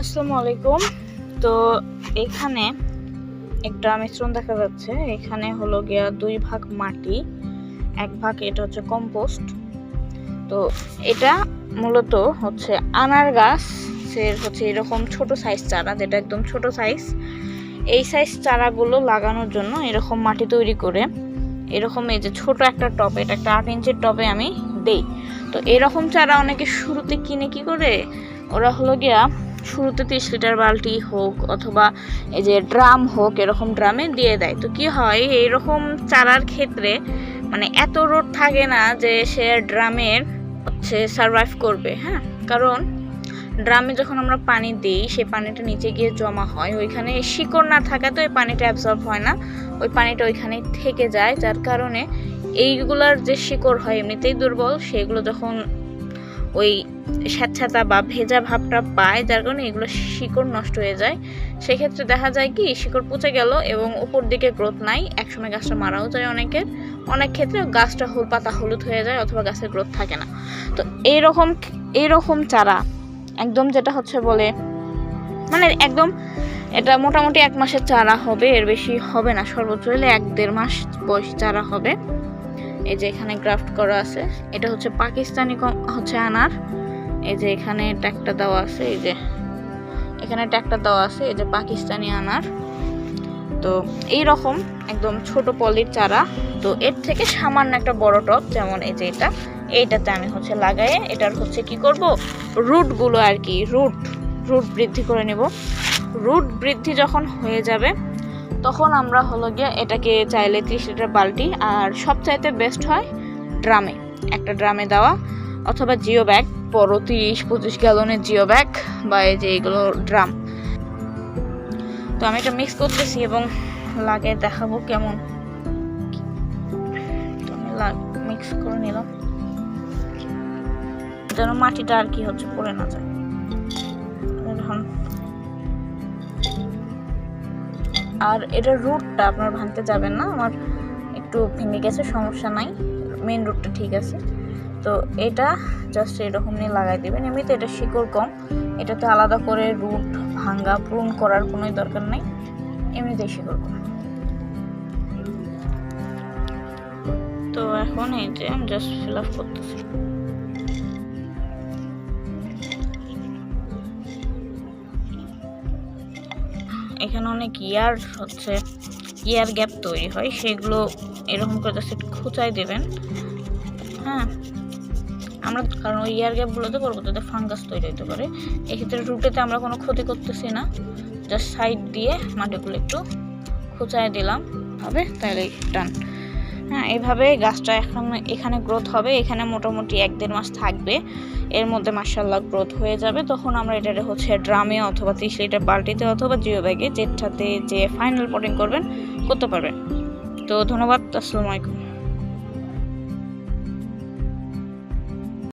আসসালামু আলাইকুম। তো এখানে একটা মিশ্রণ দেখা যাচ্ছে। এখানে হলো গিয়া দুই ভাগ মাটি, এক ভাগ এটা হচ্ছে কম্পোস্ট। তো এটা মূলত হচ্ছে আনার গাছের হচ্ছে এরকম ছোট সাইজ চারা, যেটা একদম ছোট সাইজ এই সাইজ চারাগুলো লাগানোর জন্য এরকম মাটি তৈরি করে, এরকম এই যে ছোট একটা টবে, এটা একটা আট ইঞ্চির টবে আমি দেই। তো এরকম চারা অনেকে শুরুতে কিনে কি করে? ওরা হলো গিয়া শুরুতে তিরিশ লিটার বালতি হোক অথবা এই যে ড্রাম হোক, এরকম ড্রামে দিয়ে দেয়। তো কি হয়, এইরকম চারার ক্ষেত্রে মানে এত রোড থাকে না যে সে ড্রামের হচ্ছে সারভাইভ করবে হ্যাঁ? কারণ ড্রামে যখন আমরা পানি দিই সেই পানিটা নিচে গিয়ে জমা হয়। ওইখানে শিকড় না থাকাতে ওই পানিটা অ্যাবজর্ব হয় না। ওই পানিটা ওইখানে থেকে যায়, যার কারণে এইগুলার যে শিকড় হয়, এমনিতেই দুর্বল। সেগুলো যখন ওই স্যাঁতস্যাঁতা বা ভেজা ভাবটা পায়, যার কারণে এগুলো শিকড় নষ্ট হয়ে যায়। সেক্ষেত্রে দেখা যায় কি, শিকড় পচে গেল এবং উপর দিকে গ্রোথ নাই, একসময় গাছটা মারাও যায় অনেকের। অনেক ক্ষেত্রে গাছটা হল পাতা হলুদ হয়ে যায় অথবা গাছের গ্রোথ থাকে না। তো এইরকম এইরকম চারা, একদম যেটা হচ্ছে বলে মানে একদম এটা মোটামুটি এক মাসের চারা হবে, এর বেশি হবে না, সর্বোচ্চ হলে এক দেড় মাস বয়সী চারা হবে। এই যে এখানে গ্রাফট করা আছে, এটা হচ্ছে পাকিস্তানি হচ্ছে আনার। এই যে এখানে ট্যাগটা দেওয়া আছে, এই যে এখানে ট্যাগটা দেওয়া আছে, এই যে পাকিস্তানি আনার। তো এই রকম একদম ছোট পলির চারা। তো এর থেকে সামান্য একটা বড় টপ যেমন এই যে এটা। এইটাতে আমি হচ্ছে লাগাই এটার হচ্ছে কি করব? রুটগুলো আর কি, রুট রুট বৃদ্ধি করে নেব। রুট বৃদ্ধি যখন হয়ে যাবে, তখন আমরা হলো গিয়ে এটাকে চাইলে ত্রিশ লিটার বালতি, আর সবচাইতে বেস্ট হয় ড্রামে। একটা ড্রামে দেওয়া। অথবা জিও ব্যাগ বড় তিরিশ, পঁচিশ গ্যালনের জিও ব্যাগ বা এই যে এগুলো ড্রাম। তো আমি এটা মিক্স করতেছি এবং লাগে দেখাবো কেমন। মিক্স করে নিলাম। যেন মাটিটা আর কি হচ্ছে পড়ে না যায়। আর এটার রুটটা আপনার ভাঙতে যাবেন না, আমার একটু ভেঙে গেছে, সমস্যা নাই। মেন রুটটা ঠিক আছে। তো এটা জাস্ট এরকম নিয়ে লাগাই দেবেন। এমনিতে এটা শিকড় কম। এটাতে আলাদা করে রুট ভাঙ্গা পূরণ করার কোনো দরকার নেই। এমনিতেই শিকড় কম। তো এখন এই যে আমি জাস্ট ফিল আপ করতেছি। এখানে অনেক ইয়ার হচ্ছে, ইয়ার গ্যাপ তৈরি হয়। সেগুলো এরকম করে জাস্ট খুঁচাই দেবেন। হ্যাঁ। আমরা কারণ ওই ইয়ার গ্যাপগুলোতে পরবর্তীতে ফাঙ্গাস তৈরি হতে পারে। এক্ষেত্রে রুটেতে আমরা কোনো ক্ষতি করতেছি না। জাস্ট সাইড দিয়ে মাটিগুলো একটু খুঁচাই দিলাম। হবে, তাহলে টান হ্যাঁ এইভাবে গাছটা এখন এখানে গ্রোথ হবে। এখানে মোটামুটি এক দেড় মাস থাকবে। এর মধ্যে মার্শাল্লাহ গ্রোথ হয়ে যাবে। তখন আমরা এটারে হচ্ছে ড্রামে অথবা তিরিশ লিটার বালতিতে অথবা জিও ব্যাগে যেটাতে যে ফাইনাল পটিং করবেন, করতে পারবেন। তো ধন্যবাদ, আসসালামু আলাইকুম।